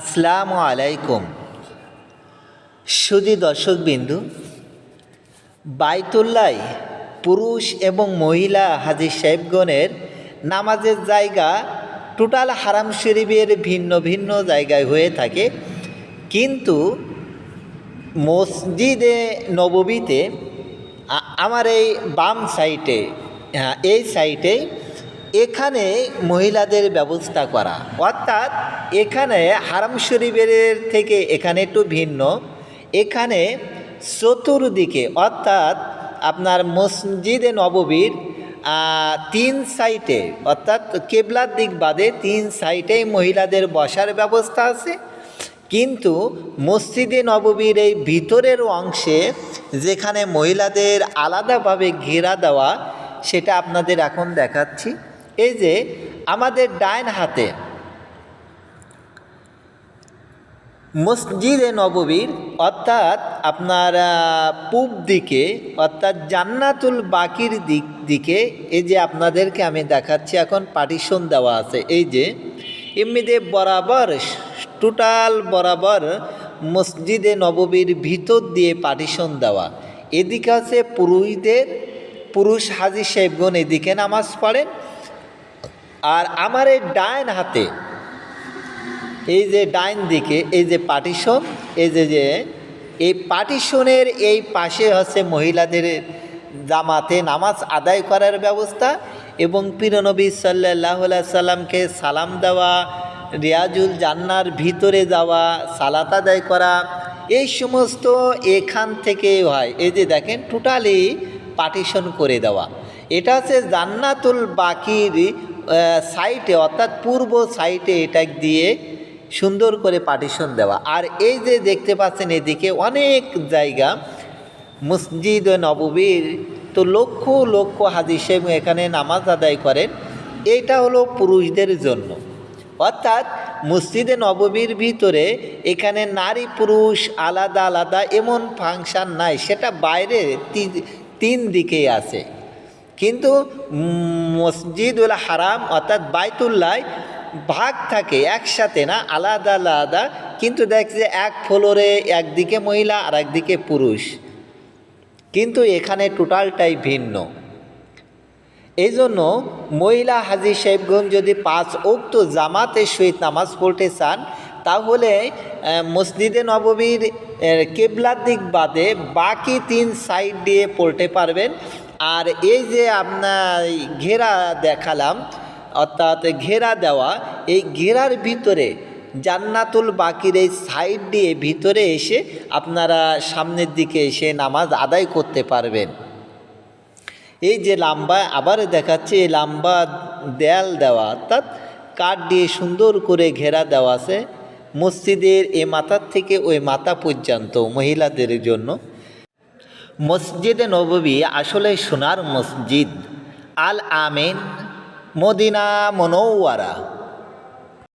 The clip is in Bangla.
আসসালামু আলাইকুম। সুদী দর্শকবিন্দু বাইতুল্লায় পুরুষ এবং মহিলা হাজি সাহেবগণের নামাজের জায়গা টোটাল হারাম শরীফের ভিন্ন ভিন্ন জায়গায় হয়ে থাকে। কিন্তু মসজিদে নববীতে আমার এই বাম সাইটে হ্যাঁ এই সাইটে এখানে মহিলাদের ব্যবস্থা করা। অর্থাৎ এখানে হারাম শরীফের থেকে এখানে একটু ভিন্ন। এখানে চতুর্দিকে, অর্থাৎ আপনার মসজিদে নববীর তিন সাইটে অর্থাৎ কেবলার দিক বাদে তিন সাইটেই মহিলাদের বসার ব্যবস্থা আছে। কিন্তু মসজিদে নববীর এই ভিতরের অংশে যেখানে মহিলাদের আলাদাভাবে ঘেরা দেওয়া, সেটা আপনাদের এখন দেখাচ্ছি। এই যে আমাদের ডাইন হাতে মসজিদে নববীর, অর্থাৎ আপনার পূব দিকে, অর্থাৎ জান্নাতুল বাকির দিক, দিকে, এই যে আপনাদেরকে আমি দেখাচ্ছি, এখন পার্টিশন দেওয়া আছে। এই যে এমনিতে বরাবর টোটাল বরাবর মসজিদে নববীর ভিতর দিয়ে পার্টিশন দেওয়া। এদিকে আছে পুরুষদের, পুরুষ হাজি সাহেবগণ এদিকে নামাজ পড়েন আর আমার এই ডাইন হাতে, এই যে ডাইন দিকে, এই যে পার্টিশন, এই যে যে, এই পার্টিশনের এই পাশে হচ্ছে মহিলাদের জামাতে নামাজ আদায় করার ব্যবস্থা এবং পিরনবী সাল্লাহ সাল্লামকে সালাম দেওয়া, রিয়াজুল জান্নার ভিতরে যাওয়া, সালাত আদায় করা, এই সমস্ত এখান থেকে হয়। এই যে দেখেন টোটালি পার্টিশন করে দেওয়া। এটা হচ্ছে জান্নাতুল বাকির সাইটে অর্থাৎ পূর্ব সাইটে এটা দিয়ে সুন্দর করে পার্টিশন দেওয়া। আর এই যে দেখতে পাচ্ছেন এদিকে অনেক জায়গা, মসজিদ নববীর, তো লক্ষ লক্ষ হাজি এখানে নামাজ আদায় করেন। এটা হলো পুরুষদের জন্য। অর্থাৎ মসজিদে নববীর ভিতরে এখানে নারী পুরুষ আলাদা আলাদা, এমন ফাংশন নাই, সেটা বাইরে তিন দিকেই আছে। কিন্তু মসজিদুল হারাম অর্থাৎ বাইতুল্লায় ভাগ থাকে একসাথে না, আলাদা আলাদা। কিন্তু দেখছে এক ফ্লোরে একদিকে মহিলা আর একদিকে পুরুষ। কিন্তু এখানে টোটালটাই ভিন্ন। এই জন্য মহিলা হাজি সাহেবগঞ্জ যদি পাঁচ উক্ত জামাতের সহিত নামাজ পড়তে চান তাহলে মসজিদে নববীর কেবলার দিক বাদে বাকি তিন সাইড দিয়ে পড়তে পারবেন। আর এই যে আপনার ঘেরা দেখালাম, অর্থাৎ ঘেরা দেওয়া, এই ঘেরার ভিতরে, জান্নাতুল বাকির এই সাইড দিয়ে ভিতরে এসে আপনারা সামনের দিকে এসে নামাজ আদায় করতে পারবেন। এই যে লম্বা, আবার দেখাচ্ছে, এই লম্বা দেয়াল দেওয়া, অর্থাৎ কাঠ দিয়ে সুন্দর করে ঘেরা দেওয়া আছে। মসজিদের এ মাথার থেকে ওই মাথা পর্যন্ত মহিলাদের জন্য। মসজিদে নববী আসলে সোনার মসজিদ। Al Amin, Medina Munawwara.